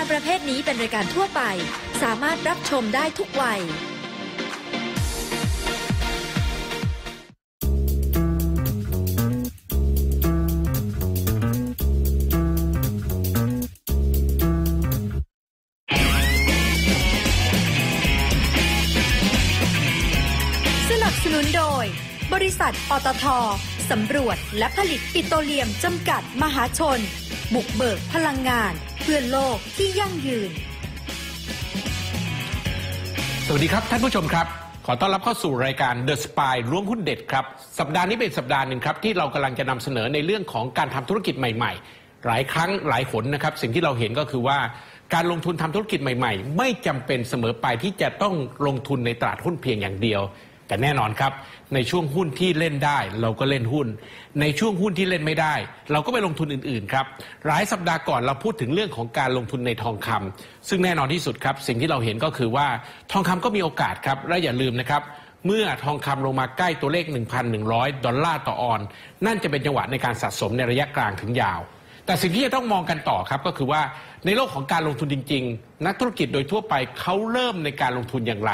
การประเภทนี้เป็นรายการทั่วไป สามารถรับชมได้ทุกวัย สนับสนุนโดย บริษัทปตทสำรวจและผลิตปิโตรเลียมจำกัดมหาชน บุกเบิกพลังงาน พื่อโลกที่ยั่งยืน สวัสดีครับท่านผู้ชมครับ ขอต้อนรับเข้าสู่รายการ The Spy ล้วงหุ้นเด็ดครับ สัปดาห์นี้เป็นสัปดาห์หนึ่งครับ ที่เรากำลังจะนำเสนอในเรื่องของการทำธุรกิจใหม่ ๆ หลายครั้งหลายหนนะครับ สิ่งที่เราเห็นก็คือว่าการลงทุนทำธุรกิจใหม่ ๆ ไม่จำเป็นเสมอไปที่จะต้องลงทุนในตลาดหุ้นเพียงอย่างเดียว แต่แน่นอนครับ ในช่วงหุ้นที่เล่นได้ เราก็เล่นหุ้น ในช่วงหุ้นที่เล่นไม่ได้ เราก็ไปลงทุนอื่นๆครับหลายสัปดาห์ก่อนเราพูดถึงเรื่องของการลงทุนในทองคำซึ่งแน่นอนที่สุดครับ สิ่งที่เราเห็นก็คือว่าทองคำก็มีโอกาสครับและอย่าลืมนะครับเมื่อทองคำลงมาใกล้ตัวเลข 1,100 ดอลลาร์ต่อออน นั่นจะเป็นจังหวะในการสะสมในระยะกลางถึงยาว แต่สิ่งที่จะต้องมองกันต่อครับก็คือว่าในโลกของการลงทุนจริง ๆ นักธุรกิจโดยทั่วไปเขาเริ่มในการลงทุนอย่างไร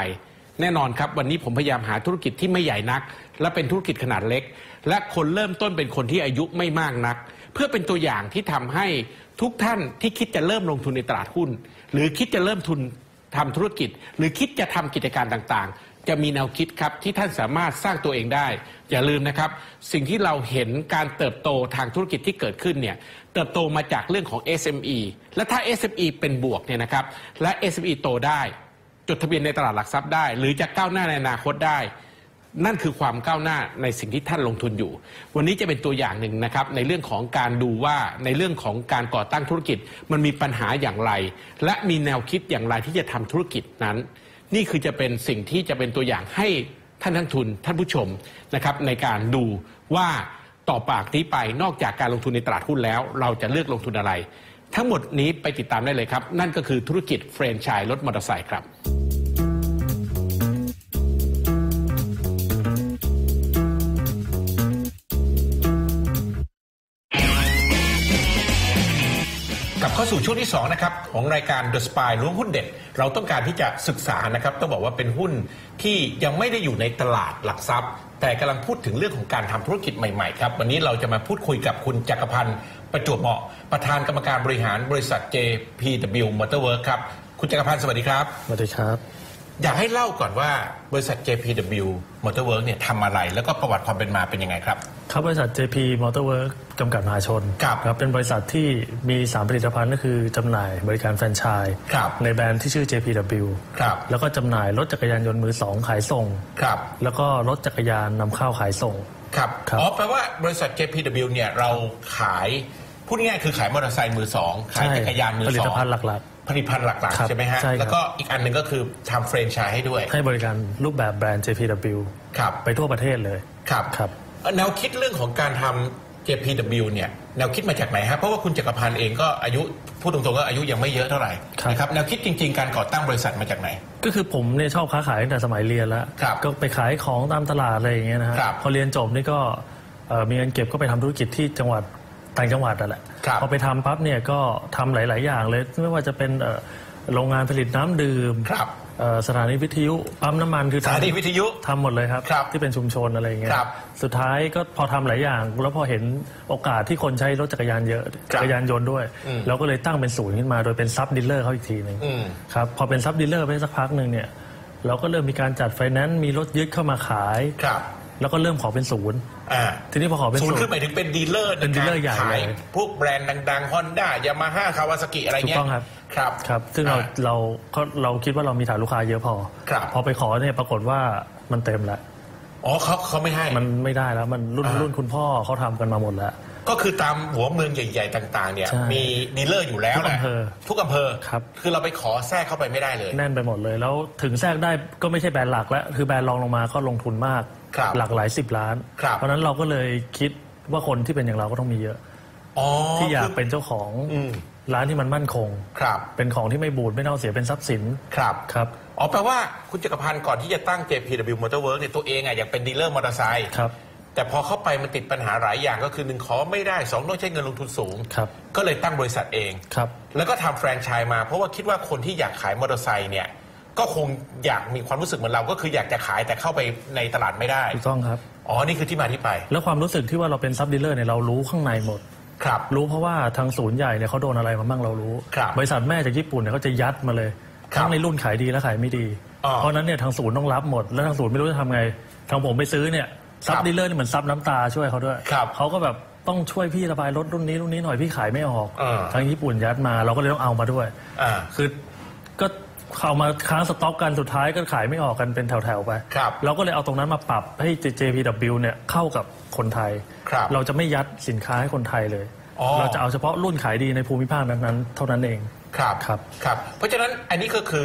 แน่นอนครับ วันนี้ผมพยายามหาธุรกิจที่ไม่ใหญ่นัก และเป็นธุรกิจขนาดเล็ก และคนเริ่มต้นเป็นคนที่อายุไม่มากนัก เพื่อเป็นตัวอย่างที่ทำให้ทุกท่านที่คิดจะเริ่มลงทุนในตลาดหุ้น หรือคิดจะเริ่มทุนทำธุรกิจ หรือคิดจะทำกิจการต่างๆ จะมีแนวคิดครับที่ท่านสามารถสร้างตัวเองได้ อย่าลืมนะครับ สิ่งที่เราเห็นการเติบโตทางธุรกิจที่เกิดขึ้นเนี่ยเติบโตมาจากเรื่องของ SME และถ้า SME เป็นบวกเนี่ยนะครับและ SME โตได้ จดทะเบียนในตลาดหลักทรัพย์ได้ หรือจะก้าวหน้าในอนาคตได้ นั่นคือความก้าวหน้าในสิ่งที่ท่านลงทุนอยู่ วันนี้จะเป็นตัวอย่างหนึ่งนะครับในเรื่องของการดูว่าในเรื่องของการก่อตั้งธุรกิจ มันมีปัญหาอย่างไร และมีแนวคิดอย่างไรที่จะทำธุรกิจนั้น นี่คือจะเป็นสิ่งที่จะเป็นตัวอย่างให้ท่านนักทุนท่านผู้ชมนะครับในการดูว่าต่อปากนี้ไปนอกจากการลงทุนในตลาดหุ้นแล้ว เราจะเลือกลงทุนอะไร ทั้งหมดนี้ไปติดตามได้เลยครับ นั่นก็คือธุรกิจแฟรนไชส์รถมอเตอร์ไซค์ครับกับเข้าสู่ช่วงที่2นะครับของรายการ The Spy ล้วงหุ้นเด็ดเราต้องการที่จะศึกษานะครับต้องบอกว่าเป็นหุ้นที่ยังไม่ได้อยู่ในตลาดหลักทรัพย์ แต่กำลังพูดถึงเรื่องของการทำธุรกิจใหม่ๆครับวันนี้เราจะมาพูดคุยกับคุณจักรพันธ์ ประจวบเหมาะประธานกรรมการบริหารบริษัท JPW Motorwork ครับ คุณจักรพันธ์สวัสดีครับ สวัสดีครับ อยากให้เล่าก่อนว่าบริษัท JPW Motorwork เนี่ยทำอะไร แล้วก็ประวัติความเป็นมาเป็นยังไงครับ ครับบริษัท JP Motorwork จำกัดมหาชนครับครับเป็นบริษัทที่มี 3 ผลิตภัณฑ์ก็คือจำหน่ายบริการแฟรนไชส์ครับในแบรนด์ที่ชื่อ JPW ครับแล้วก็จำหน่ายรถจักรยานยนต์มือสองขายส่งครับแล้วก็รถจักรยานนำเข้าขายส่งครับครับอ๋อแปลว่าบริษัท JPW เนี่ยเราขาย พูดง่ายๆคือขายมอเตอร์ไซค์มือสองขายจักรยานมือผลิสอตงภัณฑ์หลักผลิตภัณฑ์หลักครับๆใช่ไหมฮะใช่ครับแล้วก็อีกอันหนึ่งก็คือทำเฟรนไชส์ให้ด้วยๆให้บริการรูปแบบแบรนด์ JPW ครับไปทั่วประเทศเลยครับครับแนวคิดเรื่องของการทำ JPW เนี่ยแนวคิดมาจากไหนฮะเพราะว่าคุณจักรพันธ์เองก็อายุพูดตรงๆก็อายุยังไม่เยอะเท่าไหร่ครับนะครับแนวคิดจริงๆ การก่อตั้งบริษัทมาจากไหน ก็คือผมเนี่ยชอบค้าขายตั้งแต่สมัยเรียนแล้วครับก็ไปขายของตามตลาดอะไรอย่างเงี้ยนะฮะครับพอเรียนจบนี่ก็เอ่อมีเงินเก็บก็ไปทำธุรกิจที่จังหวัด ต่างจังหวัดนั่นแหละครับพอไปทำปั๊บเนี่ยก็ทำหลาย ๆ อย่างเลย ไม่ว่าจะเป็นเอ่อโรงงานผลิตน้ำดื่มครับเอ่อสถานีวิทยุปั๊มน้ำมันคือสถานีวิทยุทำหมดเลยครับครับที่เป็นชุมชนอะไรอย่างเงี้ยครับสุดท้ายก็พอทำหลายอย่าง แล้วพอเห็นโอกาสที่คนใช้รถจักรยานเยอะจักรยานยนต์ด้วยอืมเราก็เลยตั้งเป็นศูนย์ขึ้นมาโดยเป็นซับดีลเลอร์เขาอีกทีหนึ่งอืมครับพอเป็นซับดีลเลอร์ไปสักพักหนึ่งเนี่ยเราก็เริ่มมีการจัดไฟแนนซ์มีรถยึดเข้ามาขายครับแล้วก็เริ่มขอเป็นศูนย์อ่า ทีนี้พอขอเป็นศูนศูย์นคือย์หมายถึงเป็นดีลเลอร์เป็นดีลเลอร์ใหญ่ขายเลยพวกแบรนด์ดังๆฮอนด้ายามาฮ่าคาวาซากิอะไรถูกเงี้ยต้องครับครับครับ ซึ่งเราอ่าเราก็เราคิดว่าเรามีฐานลูกค้าเยอะพอครับพอไปขอเนี่ยปรากฏว่ามันเต็มแล้วอ๋อเขาเขาไม่ให้ มันไม่ได้แล้วมันรุ่นอ่ารุ่นคุณพ่อเขาทำกันมาหมดแล้ว ก็คือตามหัวเมืองใหญ่ๆต่าง ๆ เนี่ยใช่มีดีลเลอร์อยู่แล้วทุกแหละอำเภอทุกอำเภอครับคือเราไปขอแทรกเข้าไปไม่ได้เลย แน่นไปหมดเลย แล้วถึงแทรกได้ก็ไม่ใช่แบรนด์หลักแล้ว คือแบรนด์รองลงมาก็ลงทุนมากครับ หลักหลายสิบล้านครับเพราะฉะนั้นเราก็เลยคิดว่าคนที่เป็นอย่างเราก็ต้องมีเยอะอ๋อที่อยากคืเป็นเจ้าของอืมร้านที่มันมั่นคงครับเป็นของที่ไม่บูดไม่เน่าเสียเป็นทรัพย์สินครับครับอ๋อแปลว่าคุณจักรพันธ์ก่อนที่จะตั้ง JPW Motorwork เนี่ยตัวเองอะอยากเป็นดีลเลอร์มอเตอร์ไซค์ครับแต่พอเข้าไปมันติดปัญหาหลายอย่างก็คือหนึ่งขอไม่ได้สองต้องใช้เงินลงทุนสูงครับก็เลยตั้งบริษัทเองครับแล้วก็ทำแฟรนไชส์มาเพราะว่าคิดว่าคนที่อยากขายมอเตอร์ไซค์เนี่ย ก็คงอยากมีความรู้สึกเหมือนเรา ก็คืออยากจะขายแต่เข้าไปในตลาดไม่ได้ ถูกต้องครับ อ๋อ นี่คือที่มาที่ไป แล้วความรู้สึกที่ว่าเราเป็นซับดีลเลอร์เนี่ยเรารู้ข้างในหมด ครับ รู้เพราะว่าทางศูนย์ใหญ่เนี่ยเขาโดนอะไรมาบ้างเรารู้ ครับบริษัทแม่จากญี่ปุ่นเนี่ยเขาจะยัดมาเลย ครับทั้งในรุ่นขายดีและขายไม่ดีอ๋อเพราะฉะนั้นเนี่ยทางศูนย์ต้องรับหมด แล้วทางศูนย์ไม่รู้จะทำไง ทางผมไปซื้อเนี่ยซับครับดีลเลอร์นี่เหมือนซับน้ำตาช่วยเขาด้วย ครับเขาก็แบบต้องช่วยพี่ระบายรถรุ่นนี้รุ่นนี้หน่อยพี่ขายไม่ออก อ่า ทางญี่ปุ่นยัดมาเราก็เลยต้องเอามาด้วย อ่า คือก็ เข้ามาค้างสต็อกกันสุดท้ายก็ขายไม่ออกกันเป็นแถวๆไป ครับเราก็เลยเอาตรงนั้นมาปรับให้ JPW เนี่ยเข้ากับคนไทย ครับ เราจะไม่ยัดสินค้าให้คนไทยเลย อ๋อ เราจะเอาเฉพาะรุ่นขายดีในภูมิภาคนั้นๆเท่านั้นเอง ครับ ครับ ครับ เพราะฉะนั้นอันนี้ก็คือ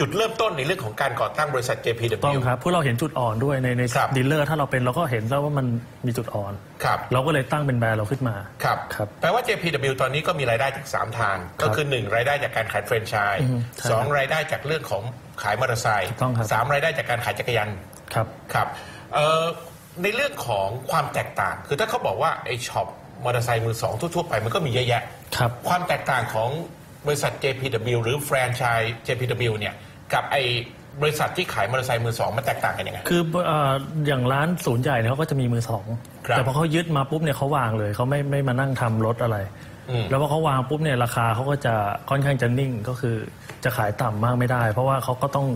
จุดเริ่มต้นในเรื่องของการก่อตั้งบริษัท JPW ต้องครับเพราะเราเห็นจุดอ่อนด้วยในในครับดีลเลอร์ถ้าเราเป็นเราก็เห็นแล้วว่ามันมีจุดอ่อน ครับ เราก็เลยตั้งเป็นแบรนด์เราขึ้นมา ครับ ครับ แปลว่า JPW ตอนนี้ก็มีรายได้จาก 3 ทาง ก็คือ 1 รายได้จากการขายแฟรนไชส์อือฮึใช่สองครับรายได้จากเรื่องของขายมอเตอร์ไซค์ถูกต้องครับ สามรายได้จากการขายจักรยาน ครับ ครับเอ่อในเรื่องของความแตกต่าง คือถ้าเขาบอกว่าไอ้ช็อปมอเตอร์ไซค์มือสองทั่วๆไปมันก็มีเยอะแยะ ครับ ความแตกต่างของบริษัท JPW หรือแฟรนไชส์ JPW เนี่ย กับไอ้บริษัทที่ขายมอเตอร์ไซค์มือสองมันแตกต่างกันยังไง คือเอ่ออย่างร้านศูนย์ใหญ่เนี่ยเขาก็จะมีมือสอง ครับแต่พอเขายึดมาปุ๊บเนี่ยเขาวางเลยเขาไม่ไม่มานั่งทำรถอะไร อืม แล้วพอเขาวางปุ๊บเนี่ยราคาเขาก็จะค่อนข้างจะนิ่งก็คือจะขายต่ำมากไม่ได้ เพราะว่าเขาก็ต้อง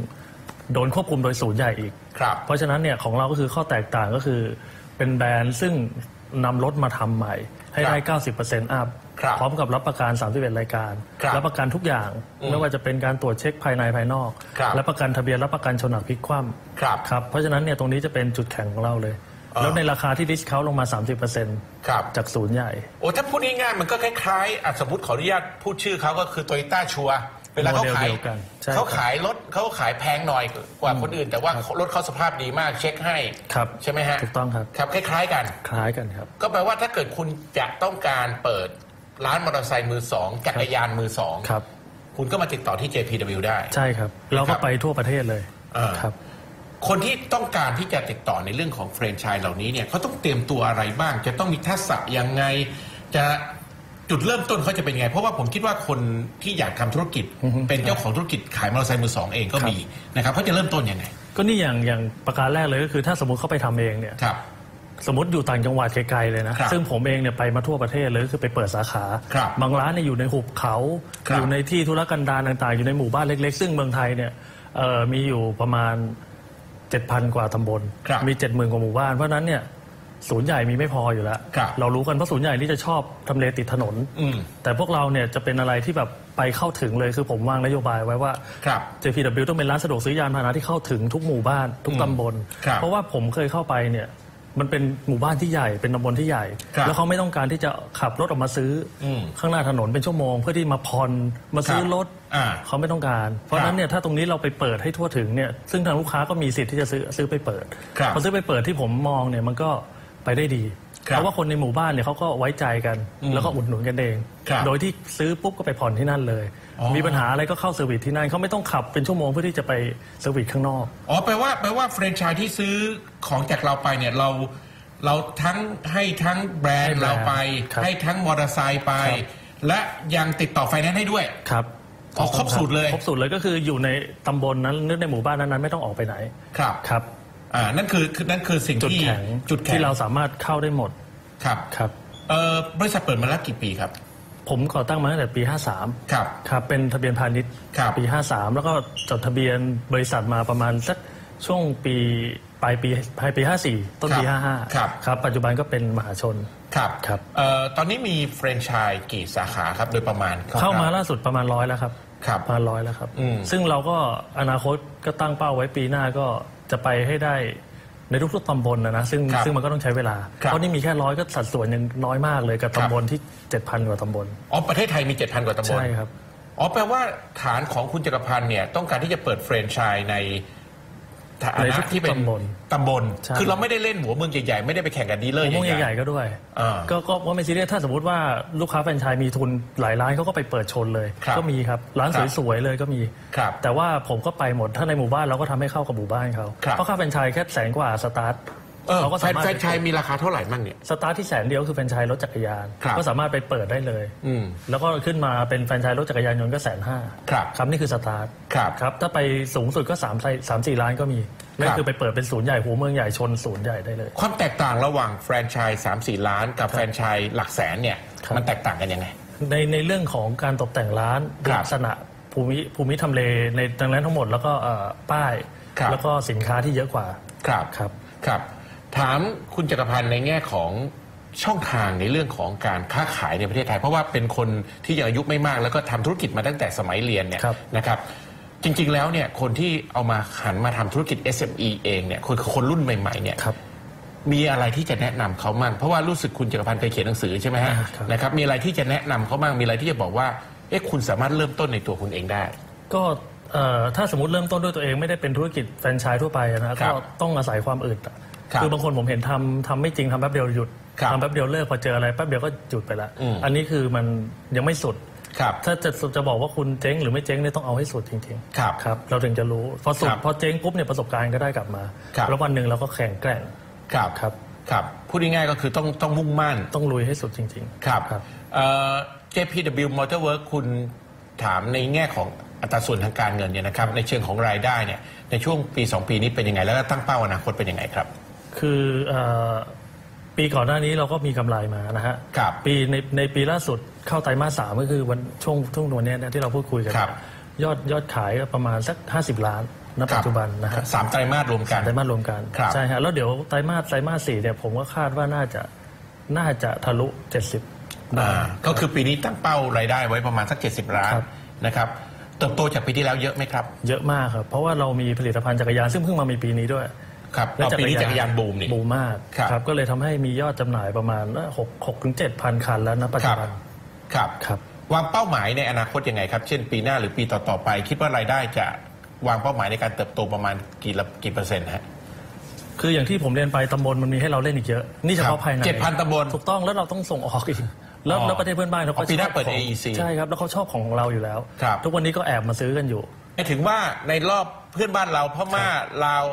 โดนควบคุมโดยศูนย์ใหญ่อีก ครับ เพราะฉะนั้นเนี่ยของเราก็คือข้อแตกต่างก็คือเป็นแบรนด์ซึ่งนำรถมาทำใหม่ ให้ได้ 90%อัพครับ พร้อมกับรับประกัน31 รายการครับรับประกันทุกอย่างอืมไม่ว่าจะเป็นการตรวจเช็คภายในภายนอกครับรับประกันทะเบียนรับประกันชนหนักพลิกคว่ครับำครับเพราะฉะนั้นเนี่ยตรงนี้จะเป็นจุดแข็งของเราเลยอ่าแล้วในราคาที่ดิสเขาลงมา 30%ครับจากศูนย์ใหญ่ โอ้ถ้าพูดง่ายๆมันก็คล้ายๆอะสมมติขออนุญาตพูดชื่อเขาก็คือโตโยต้าชัวเวลาเขาขายโมเดลเดียวกันใช่เขาขายรถเขาขายแพงหน่อยกว่าคนอื่น แต่ว่ารถเขาสภาพดีมากเช็คให้ครับใช่ไหมฮะถูกต้องครับครับคล้าย ๆ กัน คล้ายกันครับ ก็แปลว่าถ้าเกิดคุณจะต้องการเปิด ร้านมอเตอร์ไซค์มือสองจักรยานมือสองครับ คุณก็มาติดต่อที่ JPW ได้ ใช่ครับ เราครัก็บไปทั่วประเทศเลยอ่าครับ คนที่ต้องการที่จะติดต่อในเรื่องของแฟรนไชส์เหล่านี้เนี่ยเขาต้องเตรียมตัวอะไรบ้าง จะต้องมีทักษะยังไง จะจุดเริ่มต้นเขาจะเป็นยังไง เพราะว่าผมคิดว่าคนที่อยากทำธุรกิจ อือฮึ เป็นเจ้าของธุรกิจขายมอเตอร์ไซค์มือสองเองก็ครับมีนะครับเขาจะเริ่มต้นยังไง ก็นี่อย่างอย่างประการแรกเลยก็คือถ้าสมมติเขาไปทำเองเนี่ย ครับ สมมติอยู่ต่างจังหวัดไกลๆเลยนะครับซึ่งผมเองเนี่ยไปมาทั่วประเทศเลยก็คือไปเปิดสาขา ครับบางร้านเนี่ยอยู่ในหุบเขา ครับอยู่ในที่ธุรกันดารต่างๆ อยู่ในหมู่บ้านเล็ก ๆ ซึ่งเมืองไทยเนี่ยเอ่อมีอยู่ประมาณ 7,000 กว่าตำบล ครับมี 70,000 กว่าหมู่บ้าน เพราะฉะนั้นเนี่ยศูนย์ใหญ่มีไม่พออยู่แล้ว ครับเรารู้กันเพราะศูนย์ใหญ่นี่จะชอบทำเลติดถนน อืมแต่พวกเราเนี่ยจะเป็นอะไรที่แบบไปเข้าถึงเลยคือผมวางนโยบายไว้ว่า ครับ JPW ต้องเป็นร้านสะดวกซื้อยานพาหนะที่เข้าถึงทุกหมู่บ้านทุกตำบล ครับ เพราะว่าผมเคยเข้าไปเนี่ย มันเป็นหมู่บ้านที่ใหญ่เป็นตำบลที่ใหญ่ ครับแล้วเขาไม่ต้องการที่จะขับรถออกมาซื้ออมข้างหน้าถนนเป็นชั่วโมง เพื่อที่มาผ่อนมาซื้อครับรถอ่าเขาไม่ต้องการ เพราะฉะนั้นเนี่ยถ้าตรงนี้เราไปเปิดให้ทั่วถึงเนี่ยซึ่งทางลูกค้าก็มีสิทธิ์ที่จะซื้อซื้อไปเปิดครับ พอซื้อไปเปิดที่ผมมองเนี่ยมันก็ไปได้ดีครับ เพราะว่าคนในหมู่บ้านเนี่ยเขาก็ไว้ใจกันอืมแล้วก็อุดหนุนกันเองครับโดยที่ซื้อปุ๊บก็ไปผ่อนที่นั่นเลยอ๋อมีปัญหาอะไรก็เข้าเซอร์วิสที่นั่นเขาไม่ต้องขับเป็นชั่วโมงเพื่อที่จะไปเซอร์วิสข้างนอกอ๋อแปลว่าแปลว่าแฟรนไชส์ที่ซื้อของจากเราไปเนี่ยเราเราทั้งให้ทั้งแบรนให้ด์แบรนด์เราไปครับให้ทั้งมอเตอร์ไซค์ไปครับและยังติดต่อไฟแนนซ์ให้ด้วยครับอ๋อครบสูตรเลยครบสูตรเลยก็คืออยู่ในตำบลนั้นหรือในหมู่บ้านนั้นๆไม่ต้องออกไปไหนครับครับ อ่านั่นคือคือนั่นคือสิ่งจุดที่แข็งจุดแข็งที่เราสามารถเข้าได้หมดครับครับเอ่อบริษัทเปิดมาแล้วกี่ปีครับ ผมก่อตั้งมาตั้งแต่ปี 53 ครับ ครับเป็นทะเบียนพาณิชย์ครับ ปี 53 แล้วก็จดทะเบียนบริษัทมาประมาณสักช่วงปีปลายปีปลายปี 54 ต้นปี55 ครับ ครับ ปัจจุบันก็เป็นมหาชน ครับครับ เอ่อตอนนี้มีแฟรนไชส์กี่สาขาครับโดยประมาณคร่วๆ เข้ามาล่าสุดประมาณร้อยแล้วครับครับประมาณร้อยแล้วครับ อืม ซึ่งเราก็อนาคตก็ตั้งเป้าไว้ปีหน้าก็ จะไปให้ได้ในทุกๆตำบลนะนะซึ่งครับซึ่งมันก็ต้องใช้เวลา ครับ เพราะนี่มีแค่ร้อยก็สัดส่วนยังน้อยมากเลยกับครับตำบลที่ 7,000 กว่าตำบล อ๋อประเทศไทยมี 7,000 กว่าตำบลใช่ครับ อ๋อแปลว่าฐานของคุณจักรพันธ์เนี่ยต้องการที่จะเปิดแฟรนไชส์ใน ฐาในนะทุกๆที่เป็นตำบลตำบล ใช่ คือเราไม่ได้เล่นหัวเมืองใหญ่ๆ ไม่ได้ไปแข่งกับดีลเลอร์วงใหญ่ๆใหญ่ๆก็ด้วยอ่าก็ก็ว่าไม่ซีเรียสถ้าสมมติว่าลูกค้าแฟรนไชส์มีทุนหลายร้านเขาก็ไปเปิดชนเลย ครับก็มีครับร้านครับสวยๆเลยก็มี ครับแต่ว่าผมก็ไปหมดถ้าในหมู่บ้านเราก็ทำให้เข้ากับหมู่บ้านเขาครับ เพราะค่าแฟรนไชส์แค่แสนกว่าสตาร์ท เออเขาก็แฟสานมารถแฟนชายมีราคาเท่าไหร่มั่งเนี่ย สตาร์ทที่แสนเดียวคือแฟรนไชส์รถจักรยาน ครับก็สามารถไปเปิดได้เลย อืมแล้วก็ขึ้นมาเป็นแฟรนไชส์รถจักรยานยนต์ก็แสนห้าครับครับนี่คือสตาร์ทครับครับถ้าไปสูงสุดก็สามสามสี่ล้านก็มีนั่คนรับ คือไปเปิดเป็นศูนย์ใหญ่หัวเมืองใหญ่ชนศูนย์ใหญ่ได้เลย ความแตกต่างระหว่างแฟรนไชส์สามสี่ล้าน กับแฟรนไชส์หลักแสนเนี่ย ครับ มันแตกต่างกันยังไง ในในเรื่องของการตกแต่งร้านครับลักษณะภูมิภูมิทำเลในดังนั้นทั้งหมดแล้วก็เอ่อป้าย ครับ แล้วก็สินค้าที่เยอะกว่า ครับ ครับ ครับ ถามคุณจักรพันธ์ในแง่ของช่องทางในเรื่องของการค้าขายในประเทศไทย เพราะว่าเป็นคนที่ยังอายุไม่มาก แล้วก็ทำธุรกิจมาตั้งแต่สมัยเรียนเนี่ยครับนะครับ จริงๆแล้วเนี่ยคนที่เอามาหันมาทำธุรกิจ SME เองเนี่ยคนคนรุ่นใหม่ๆเนี่ยครับมีอะไรที่จะแนะนำเขามั่งเพราะว่ารู้สึกคุณจักรพันธ์เคยเขียนหนังสือใช่ไหมฮะอ่าครับนะครับมีอะไรที่จะแนะนำเขามั่งมีอะไรที่จะบอกว่าเอ๊ะคุณสามารถเริ่มต้นในตัวคุณเองได้ ก็เอ่อถ้าสมมติเริ่มต้นด้วยตัวเองไม่ได้เป็นธุรกิจแฟรนไชส์ทั่วไปนะครัก็บต้องอาศัยความอึดอะ ครับคือบางคนผมเห็นทำทำไม่จริงทำแป๊บเดียวหยุดครับทำแป๊บเดียวเลิกพอเจออะไรแป๊บเดียวก็หยุดไปละอืมอันนี้คือมันยังไม่สุดครับถ้าจะจะบอกว่าคุณเจ๊งหรือไม่เจ๊งเนี่ยต้องเอาให้สุดจริงๆครับครับเราถึงจะรู้พอสุดครับพอเจ๊งปุ๊บเนี่ยประสบการณ์ก็ได้กลับมาครับแล้ววันหนึ่งเราก็แข็งแกร่งครับครับครับพูดง่ายๆก็คือต้องต้องมุ่งมั่นต้องลุยให้สุดจริง ๆ ครับครับเอ่อ JPW Motor Work คุณถามในแง่ของอัตราส่วนทางการเงินเนี่ยนะครับในเชิงของรายได้เนี่ยในช่วงปี 2 ปีนี้เป็นยังไง แล้วก็ตั้งเป้าอนาคตเป็นยังไงครับ คือเอ่อปีก่อนหน้านี้เราก็มีกำไรมานะฮะครับปีในในปีล่าสุดเข้าไตรมาสสามก็คือวันช่วงช่วงตัวเนี้ยนะที่เราพูดคุยกันครับยอดยอดขายก็ประมาณสัก 50 ล้านณปัจจุบันนะฮะสามไตรมาสรวมกันไตรมาสรวมกันครับใช่ฮะแล้วเดี๋ยวไตรมาสไตรมาสสี่เนี่ยผมก็คาดว่าน่าจะน่าจะทะลุ 70อ่าได้ก็คือปีนี้ตั้งเป้ารายได้ไว้ประมาณสัก 70 ล้านครับนะครับเติบโตจากปีที่แล้วเยอะไหมครับ เยอะมากครับ เพราะว่าเรามีผลิตภัณฑ์จักรยานซึ่งเพิ่งมามีปีนี้ด้วย ครับเราปีนี้จักรยานบูมนี่บูมมากครับก็เลยทำให้มียอดจำหน่ายประมาณหกหกถึงเจ็ดพันคันแล้วนะปัจคจุรับบันครับครับวางเป้าหมายในอนาคตยังไงครับ เช่นปีหน้าหรือปีต่อๆไป คิดว่ารายได้จะวางเป้าหมายในการเติบโตประมาณกี่ละกี่เปอร์เซ็นต์ฮะคืออย่างที่ผมเรียนไปตำบลมันมีให้เราเล่นอีกเยอะ นี่เฉพาะภายใน7,000ตำบลถูกต้องแล้วเราต้องส่งออกอีกแล้วอ๋อแล้วประเทศเพื่อนบ้านเขาอ๋ก็อปีหน้าชอบเปิดของ AEC ใช่ครับ แล้วเขาชอบของเราอยู่แล้วครับทุกวันนี้ก็แอบมาซื้อกันอยู่หมายถึงว่าในรอบเพื่อนบ้านเราพม่าลาว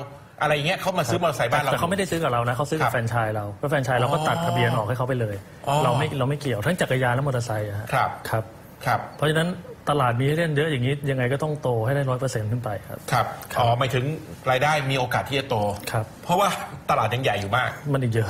อะไรเงี้ยเขามาซื้อมอเตอร์ไซค์บ้านเรา แต่เขาไม่ได้ซื้อกับเรานะเขาซื้อครักับบแฟรนไชส์เราแล้วแฟรนไชส์เราก็อ๋อตัดทะเบียนออกให้เขาไปเลย อ๋อ เราไม่เราไม่เกี่ยวทั้งจักรยานและมอเตอร์ไซค์อะฮะครับครับ ครับ เพราะฉะนั้นตลาดมีให้เล่นเยอะอย่างนี้ยังไงก็ต้องโตให้ได้ร้อยเปอร์เซ็นต์ขึ้นไปครับครับ ครับ อ๋อหมายถึงรายได้มีโอกาสที่จะโต ครับ เพราะว่าตลาดยังใหญ่อยู่มาก มันอีกเยอะ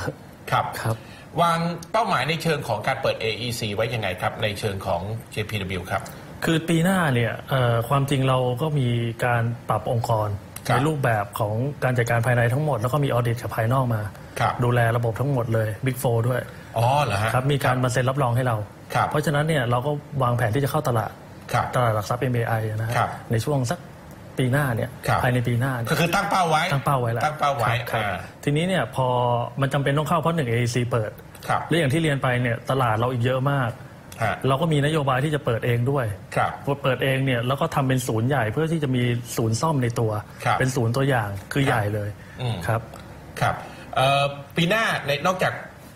ครับ ครับ วางเป้าหมายในเชิงของการเปิด AEC ไว้ยังไงครับ ในเชิงของ JPW ครับ คือปีหน้าเนี่ยเอ่อความจริงเราก็มีการปรับองค์กรครับ ในรูปแบบของการจัดการภายในทั้งหมด แล้วก็มีออดิตกับภายนอกมาครับดูแลระบบทั้งหมดเลย Big 4ด้วยอ๋อเหรอฮะครับมีการมาเซ็นรับรองให้เราครับเพราะฉะนั้นเนี่ยเราก็วางแผนที่จะเข้าตลาดครับตลาดหลักทรัพย์ MBI นะฮะครับในช่วงสักปีหน้าเนี่ยครับภายในปีหน้าเนี่ยก็คือตั้งเป้าไว้ตั้งเป้าไว้แล้วตั้งเป้าไว้ครับอ่าทีนี้เนี่ยพอมันจำเป็นต้องเข้าเพราะหนึ่ง AEC เปิดครับและอย่างที่เรียนไปเนี่ยตลาดเราอีกเยอะมากฮะ เราก็มีนโยบายที่จะเปิดเองด้วยครับพอเปิดเองเนี่ยแล้วก็ทำเป็นศูนย์ใหญ่เพื่อที่จะมีศูนย์ซ่อมในตัวครับเป็นศูนย์ตัวอย่างคือใหญ่เลยอืมครับครับเอ่อปีหน้าในนอกจาก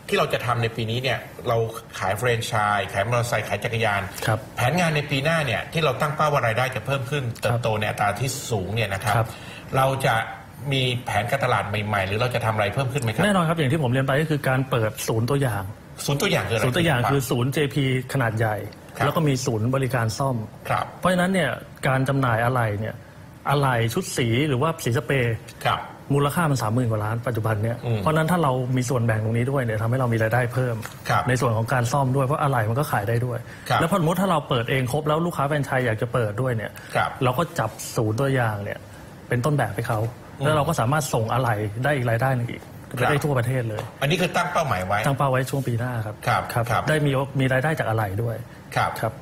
ที่เราจะทำในปีนี้เนี่ยเราขายแฟรนไชส์ขายมอเตอร์ไซค์ขายจักรยานครับแผนงานในปีหน้าเนี่ยที่เราตั้งเป้าว่ารายได้จะเพิ่มขึ้นเติบโตในอัตราที่สูงเนี่ยนะครับครับเราจะมีแผนการตลาดใหม่ๆ หรือเราจะทำอะไรเพิ่มขึ้นไหมครับ แน่นอนครับ อย่างที่ผมเรียนไปก็คือการเปิดศูนย์ตัวอย่าง ศูนย์ตัวอย่างคืออะไรศูนย์ตัวอย่างรับคือศูนย์ JP ขนาดใหญ่ครับแล้วก็มีศูนย์บริการซ่อมครับเพราะฉะนั้นเนี่ยการจำหน่ายอะไหล่เนี่ยอะไหล่ชุดสีหรือว่าสีสเปรย์ครับมูลค่ามันสามหมื่นกว่าล้านปัจจุบันเนี่ยอืมเพราะฉะนั้นถ้าเรามีส่วนแบ่งตรงนี้ด้วยเนี่ยทำให้เรามีรายได้เพิ่มครับในส่วนของการซ่อมด้วยเพราะอะไหล่มันก็ขายได้ด้วยครับแล้วพอสมมติถ้าเราเปิดเองครบแล้วลูกค้าแฟรนไชส์อยากจะเปิดด้วยเนี่ยครับเราก็จับศูนย์ตัวอย่างเนี่ยเป็นต้นแบบให้เขาแล้วเราก็สามารถส่งอะไหล่ได้อีกรายได้หนึงอีก ครับได้ทั่วประเทศเลย อันนี้คือตั้งเป้าหมายไว้ ตั้งเป้าไว้ช่วงปีหน้าครับครับครับครับได้มีมีรายได้จากอะไหล่ด้วยครับครับ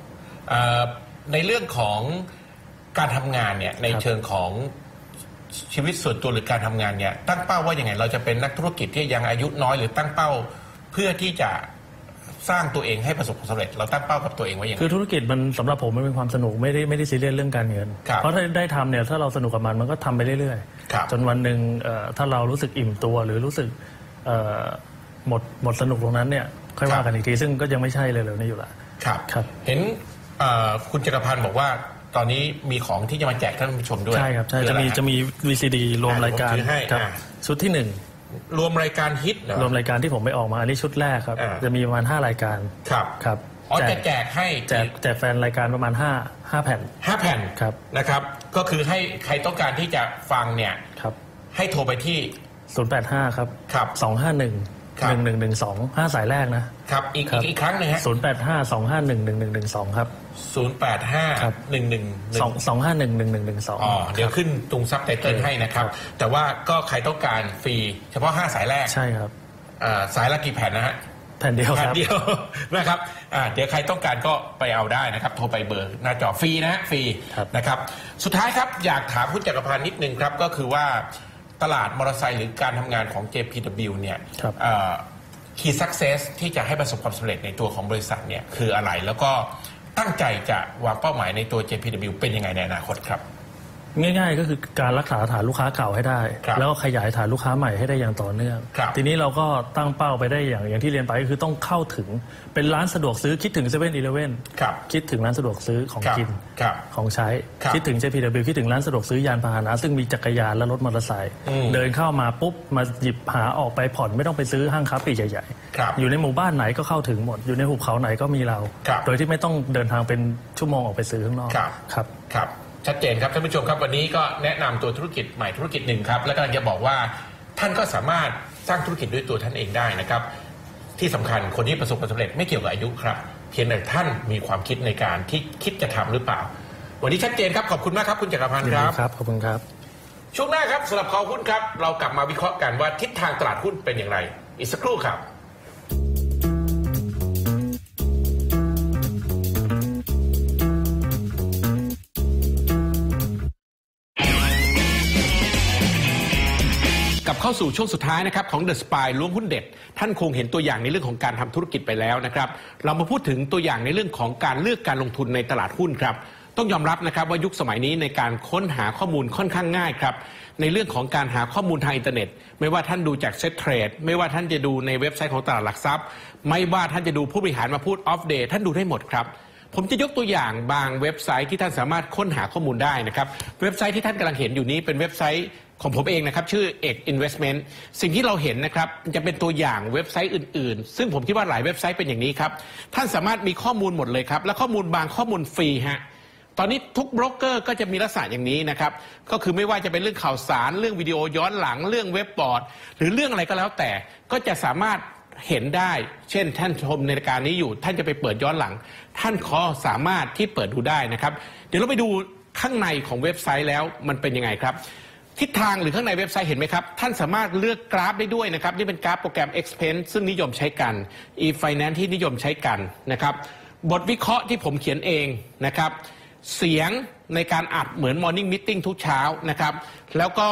เอ่อในเรื่องของการทำงานเนี่ยในครับเชิงของชีวิตส่วนตัวหรือการทำงานเนี่ยตั้งเป้าว่าอย่างไงเราจะเป็นนักธุรกิจที่ยังอายุน้อยหรือตั้งเป้า เพื่อที่จะ สร้างตัวเองให้ประสบความสำเร็จ เราตั้งเป้ากับตัวเองไว้อย่างคือไรธุรกิจมันสำหรับผมมันเป็นความสนุกไม่ได้ไม่ได้ซีเรียสเรื่องการเงิน ครับเพราะถ้าได้ทำเนี่ยถ้าเราสนุกกับมันมันก็ทำไปเรื่อยครับจนวันหนึ่งเอ่อถ้าเรารู้สึกอิ่มตัวหรือรู้สึกเอ่อหมดหมดสนุกตรงนั้นเนี่ยค่อยครับว่ากันอีกทีซึ่งก็ยังไม่ใช่เลยเลยนี่อยู่ละ ครับ ครับ เห็นเอ่อคุณจักรพันธ์บอกว่าตอนนี้มีของที่จะมาแจกท่านผู้ชมด้วยใช่ครับใช่อจะอไรมีฮ จะมี VCD รวมอ่ารายการผมถือให้ครับอ่าชุดที่หนึ่ง รวมรายการฮิตเหรอ รวมรายการที่ผมไปออกมาอันนี้ชุดแรกครับ อ่า จะมีประมาณ 5 รายการครับครับอ๋อแจจะกแจกให้แจกแจกแฟนรายการประมาณ5 5แผ่น ห้าแผ่นครับ นะครับ ก็คือให้ใครต้องการที่จะฟังเนี่ย ครับให้โทรไปที่085 ครับ ครับ 251 ครับ1112 5สายแรกนะครับ อีกครับอีกครั้งหนึ่งฮะ085 251 1112ครับศูนย์แปดห้าครับหนึ่งหนึ่งหนึ่ง2 251 1112อ๋อเดี๋ยวขึ้นตรงซับไตเติลให้นะครับครับแต่ว่าก็ใครต้องการฟรี เฉพาะ5สายแรกใช่ครับอ่าสายละกี่แผ่นนะฮะแผ่นเดียวคแผ่นรับเดียวนะครับอ่าเดี๋ยวใครต้องการก็ไปเอาได้นะครับ โทรไปเบอร์หน้าจอฟรีนะฮะฟรีครับนะครับ สุดท้ายครับอยากถามคุณจักรพันธ์นิดนึงครับก็คือว่า ตลาดมอเตอร์ไซค์หรือการทำงานของ JPW เนี่ยครับคีย์สักเซสที่จะให้ประสบความสำเร็จในตัวของบริษัทเนี่ยคืออะไรแล้วก็ตั้งใจจะวางเป้าหมายในตัว JPW เป็นยังไงในอนาคตครับ ง่าย ๆ ก็คือการรักษาฐานลูกค้าเก่าให้ได้ ครับแล้วก็ขยายฐานลูกค้าใหม่ให้ได้อย่างต่อเนื่อง ครับทีนี้เราก็ตั้งเป้าไปได้อย่างอย่างที่เรียนไปก็คือต้องเข้าถึงเป็นร้านสะดวกซื้อคิดถึงเซเว่นอีเลเว่นครับ คิดถึงร้านสะดวกซื้อของครับกิน ครับ ของใช้ครับคิดถึง JPW คิดถึงร้านสะดวกซื้อยานพาหนะซึ่งมีจักรยานและรถมอเตอร์ไซค์อืมเดินเข้ามาปุ๊บ มาหยิบหาออกไปผ่อนไม่ต้องไปซื้อห้างค้าปลีกใหญ่ครับๆอยู่ในหมู่บ้านไหนก็เข้าถึงหมด อยู่ในหุบเขาไหนก็มีเรา ครับโดยที่ไม่ต้องเดินทางเป็นชั่วโมงออกไปซื้อข้างนอกครับ ครับ ครับ ชัดเจนครับท่านผู้ชมครับวันนี้ก็แนะนำตัวธุรกิจใหม่ธุรกิจหนึ่งครับ และกำลังจะบอกว่าท่านก็สามารถสร้างธุรกิจด้วยตัวท่านเองได้นะครับ ที่สำคัญคนที่ประสบความสำเร็จไม่เกี่ยวกับอายุครับ เพียงแต่ท่านมีความคิดในการที่คิดจะทำหรือเปล่า วันนี้ชัดเจนครับขอบคุณมากครับคุณจักรพันธ์ยินคดีรับครับขอบคุณครับ ช่วงหน้าครับสำหรับคอหุ้นครับ เรากลับมาวิเคราะห์กันว่าทิศทางตลาดหุ้นเป็นอย่างไร อีกสักครู่ครับาสู่ช่วงสุดท้ายนะครับของ The Spy ล้วงหุ้นเด็ด ท่านคงเห็นตัวอย่างในเรื่องของการทำธุรกิจไปแล้วนะครับ เรามาพูดถึงตัวอย่างในเรื่องของการเลือกการลงทุนในตลาดหุ้นครับ ต้องยอมรับนะครับว่ายุคสมัยนี้ในการค้นหาข้อมูลค่อนข้างง่ายครับในเรื่องของการหาข้อมูลทางอินเทอร์เน็ต ไม่ว่าท่านดูจากเซ็ตเทรดไม่ว่าท่านจะดูในเว็บไซต์ของตลาดหลักทรัพย์ ไม่ว่าท่านจะดูผู้บริหารมาพูดออฟเดย์ท่านดูได้หมดครับผมจะยกตัวอย่างบางเว็บไซต์ที่ท่านสามารถค้นหาข้อมูลได้นะครับ เว็บไซต์ที่ท่านกำลังเห็นอยู่นี้เป็นเว็บไซต์ ของผมเองนะครับ ชื่อเอก Investment สิ่งที่เราเห็นนะครับ จะเป็นตัวอย่างเว็บไซต์อื่นๆ ซึ่งผมคิดว่าหลายเว็บไซต์เป็นอย่างนี้ครับ ท่านสามารถมีข้อมูลหมดเลยครับ และข้อมูลบางข้อมูลฟรีฮะตอนนี้ทุกโบรกเกอร์ก็จะมีลักษณะอย่างนี้นะครับ ก็คือไม่ว่าจะเป็นเรื่องข่าวสาร เรื่องวิดีโอย้อนหลัง เรื่องเว็บบอร์ด หรือเรื่องอะไรก็แล้วแต่ก็จะสามารถเห็นได้ เช่น ท่านชมในรายการนี้อยู่ ท่านจะไปเปิดย้อนหลัง ท่านขอสามารถที่เปิดดูได้นะครับ เดี๋ยวเราไปดูข้างในของเว็บไซต์แล้วมันเป็นยังไงครับ ทิศทางหรือข้างในเว็บไซต์เห็นไหมครับ ท่านสามารถเลือกกราฟได้ด้วยนะครับ นี่เป็นกราฟโปรแกรม Expense ซึ่งนิยมใช้กัน e-finance ที่นิยมใช้กันนะครับบทวิเคราะห์ที่ผมเขียนเองนะครับ เสียงในการอัดเหมือน Morning Meeting ทุกเช้านะครับ แล้วก็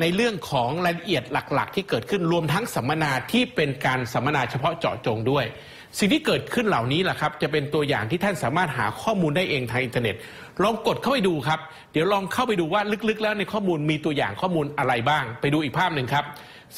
ในเรื่องของรายละเอียดหลัก ๆ ที่เกิดขึ้นรวมทั้งสัมมนาที่เป็นการสัมมนาเฉพาะเจาะจงด้วย สิ่งที่เกิดขึ้นเหล่านี้แหละครับจะเป็นตัวอย่างที่ท่านสามารถหาข้อมูลได้เองทางอินเทอร์เน็ต ลองกดเข้าไปดูครับ เดี๋ยวลองเข้าไปดูว่าลึกๆ แล้วในข้อมูลมีตัวอย่างข้อมูลอะไรบ้าง ไปดูอีกภาพหนึ่งครับ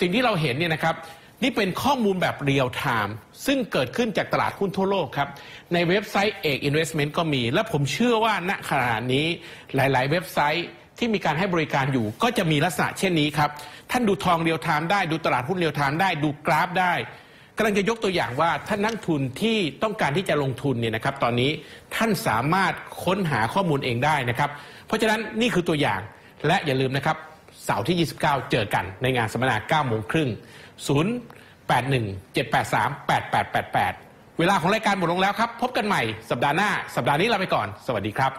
สิ่งที่เราเห็นเนี่ยนะครับนี่เป็นข้อมูลแบบเรียลไทม์ซึ่งเกิดขึ้นจากตลาดหุ้นทั่วโลกครับ ในเว็บไซต์เอก Investment ก็มี และผมเชื่อว่าณขณะนี้หลาย ๆ เว็บไซต์ ที่มีการให้บริการอยู่ ก็จะมีลักษณะเช่นนี้ครับ ท่านดูทองเรียลไทม์ได้ดูตลาดหุ้นเรียลไทม์ได้ดูกราฟได้กำลังจะยกตัวอย่างว่าท่านนักทุนที่ต้องการที่จะลงทุนเนี่ยนะครับ ตอนนี้ท่านสามารถค้นหาข้อมูลเองได้นะครับ เพราะฉะนั้นนี่คือตัวอย่างและอย่าลืมนะครับเสาร์ที่ 29 เจอกันในงานสัมมนา9โมงครึ่ง081 783 8888 เวลาของรายการหมดลงแล้วครับ พบกันใหม่สัปดาห์หน้า สัปดาห์นี้ลาไปก่อน สวัสดีครับ